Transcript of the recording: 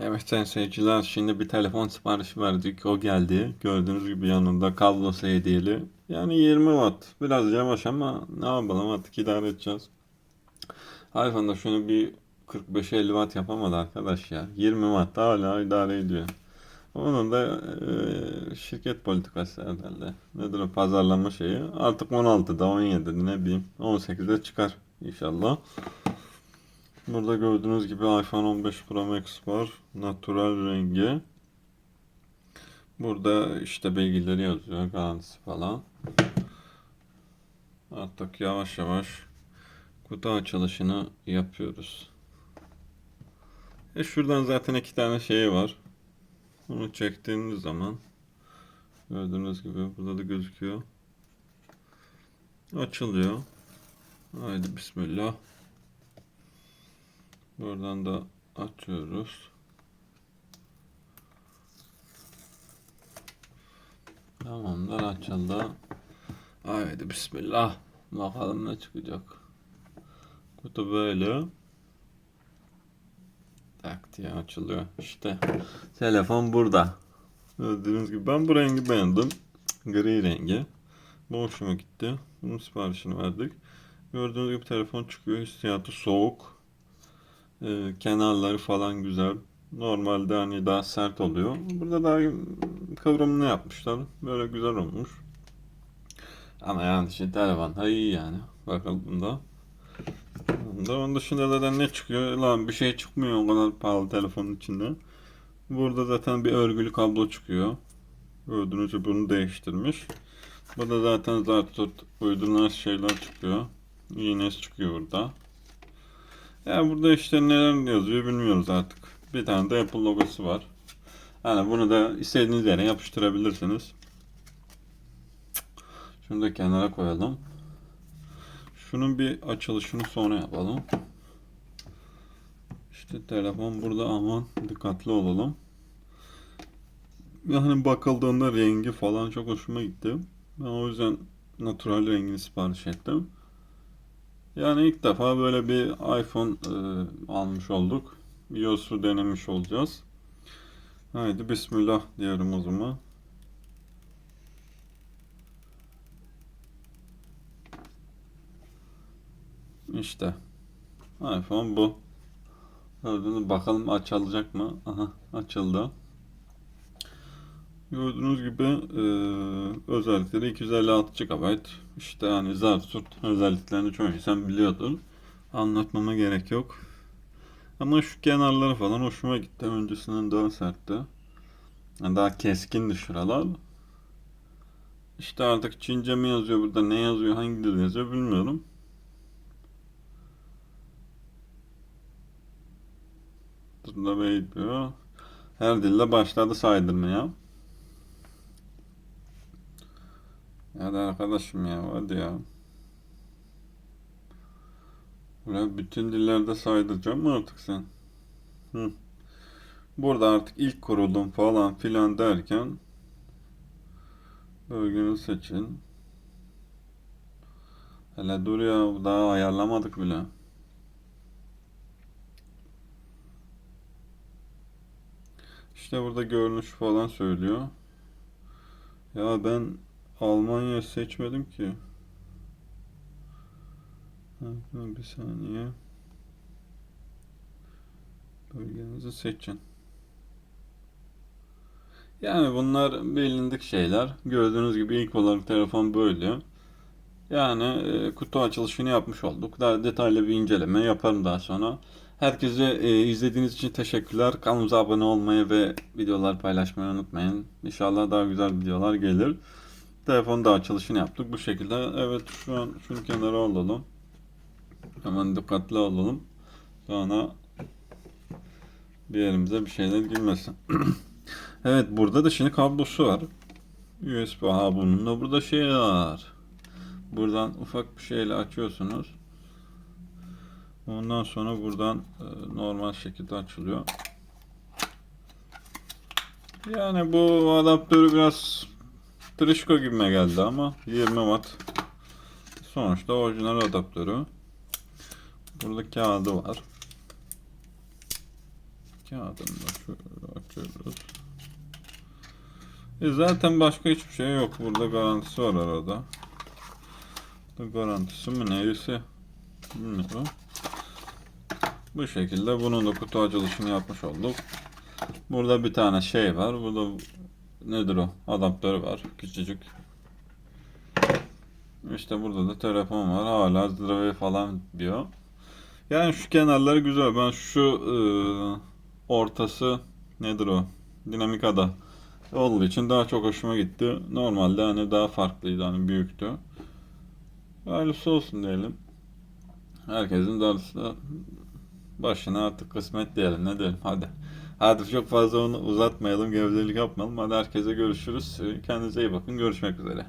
Evet sayın seyirciler şimdi bir telefon siparişi verdik. O geldi. Gördüğünüz gibi yanında kablosu hediyeli. Yani 20 watt. Biraz yavaş ama ne yapalım artık idare edeceğiz. iPhone'da şunu bir 45-50 watt yapamadı arkadaş ya. 20 watt hala idare ediyor. Onun da e, şirket politikası herhalde. Nedir o pazarlama şeyi. Artık 16'da 17'de ne bileyim 18'de çıkar inşallah. Burada gördüğünüz gibi iPhone 15 Pro Max var. Natural rengi. Burada işte bilgileri yazıyor. Garantisi falan. Artık yavaş yavaş kutu açılışını yapıyoruz. E şuradan zaten iki tane şey var. Bunu çektiğiniz zaman gördüğünüz gibi burada da gözüküyor. Açılıyor. Haydi bismillah. Buradan da açıyoruz. Tamamdır açıldı. Haydi bismillah. Bakalım ne çıkacak. Kutu böyle. Tak diye açılıyor. İşte telefon burada. Gördüğünüz gibi ben bu rengi beğendim. Gri rengi. Bu hoşuma gitti. Bunun siparişini verdik. Gördüğünüz gibi telefon çıkıyor. Hissiyatı soğuk. Ee, kenarları falan güzel. Normalde hani daha sert oluyor. Burada daha kıvrımını yapmışlar. Böyle güzel olmuş. Ama yani işte ha iyi yani. Bakalım bunda. Bunda onun dışında zaten ne çıkıyor? Lan bir şey çıkmıyor o kadar pahalı telefonun içinde. Burada zaten bir örgülü kablo çıkıyor. Gördüğünüz gibi bunu değiştirmiş. Burada zaten zaten uydurulan şeyler çıkıyor. İğnesi çıkıyor burada. Ya burada işte neler yazıyor bilmiyoruz artık. Bir tane de Apple logosu var. Yani bunu da istediğiniz yere yapıştırabilirsiniz. Şunu da kenara koyalım. Şunun bir açılışını sonra yapalım. İşte telefon burada aman dikkatli olalım. Yani bakıldığında rengi falan çok hoşuma gitti. Ben o yüzden natural rengini sipariş ettim. Yani ilk defa böyle bir iPhone e, almış olduk. iOS'u denemiş olacağız. Haydi bismillah diyorum o zaman. İşte iPhone bu. Gördüğünüz bakalım açılacak mı? Aha açıldı. Gördüğünüz gibi e, özellikleri 256 GB. İşte yani zar tut özelliklerini çoğu insan biliyordur. Anlatmama gerek yok. Ama şu kenarları falan hoşuma gitti. Öncesinden daha sertti. Yani daha keskindi şuralar. İşte artık Çince mi yazıyor burada ne yazıyor hangi dil yazıyor bilmiyorum. Burada bekliyor. Her dilde başladı saydırmaya. Ya da arkadaşım ya hadi ya. Buraya bütün dillerde saydıracağım mı artık sen? Hı. Burada artık ilk kurulum falan filan derken bölgeni seçin. Hele dur ya daha ayarlamadık bile. İşte burada görünüş falan söylüyor. Ya ben Almanya seçmedim ki. Bir saniye. Bölgenizi seçin. Yani bunlar bilindik şeyler. Gördüğünüz gibi ilk olarak telefon böyle. Yani e, kutu açılışını yapmış olduk. Daha detaylı bir inceleme yaparım daha sonra. Herkese e, izlediğiniz için teşekkürler. Kanalımıza abone olmayı ve videolar paylaşmayı unutmayın. İnşallah daha güzel videolar gelir. Telefon da açılışını yaptık bu şekilde. Evet şu an şunu kenara alalım. Hemen dikkatli olalım. Sonra bir yerimize bir şeyler girmesin. evet burada da şimdi kablosu var. USB ha bunun da burada şey var. Buradan ufak bir şeyle açıyorsunuz. Ondan sonra buradan e, normal şekilde açılıyor. Yani bu adaptörü biraz Trişko gibime geldi ama 20 watt. Sonuçta orijinal adaptörü. Burada kağıdı var. Kağıdını da şöyle açıyoruz. E zaten başka hiçbir şey yok. Burada garantisi var arada. Bu garantisi mi neyse bilmiyorum. Bu şekilde bunun da kutu açılışını yapmış olduk. Burada bir tane şey var. Burada nedir o? Adaptörü var. Küçücük. İşte burada da telefon var. Hala zırhı falan diyor. Yani şu kenarları güzel. Ben şu ıı, ortası nedir o? Dinamikada olduğu için daha çok hoşuma gitti. Normalde hani daha farklıydı hani büyüktü. Hayırlısı olsun diyelim. Herkesin darısı başına artık kısmet diyelim ne diyelim hadi. Hadi çok fazla onu uzatmayalım, gevezelik yapmayalım. Hadi herkese görüşürüz. Kendinize iyi bakın. Görüşmek üzere.